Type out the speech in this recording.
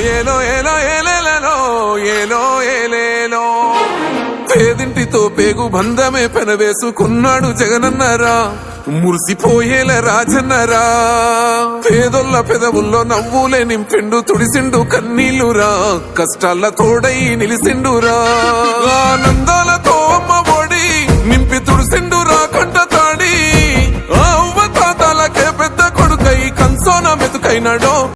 ఏలో ఏలో ఏలేలలో ఏలో ఏలేలో. పేదింటితో పేగు బంధమే పెనవేసుకున్నాడు జగనన్నరా. మురిసిపోయేల రాజన్నరా. పేదొల్ల పెదవుల్లో నవ్వులే నింపిండు తుడిసిండు కన్నీళ్ళురా. కష్టాల తోడై నిలిసిండురా. ఆనందాలతో అమ్మ ఒడి నింపి తుడిసిండురా కంట తాడి. ఆ తాతలకే పెద్ద కొడుకై కంసోన మెతుకైనాడో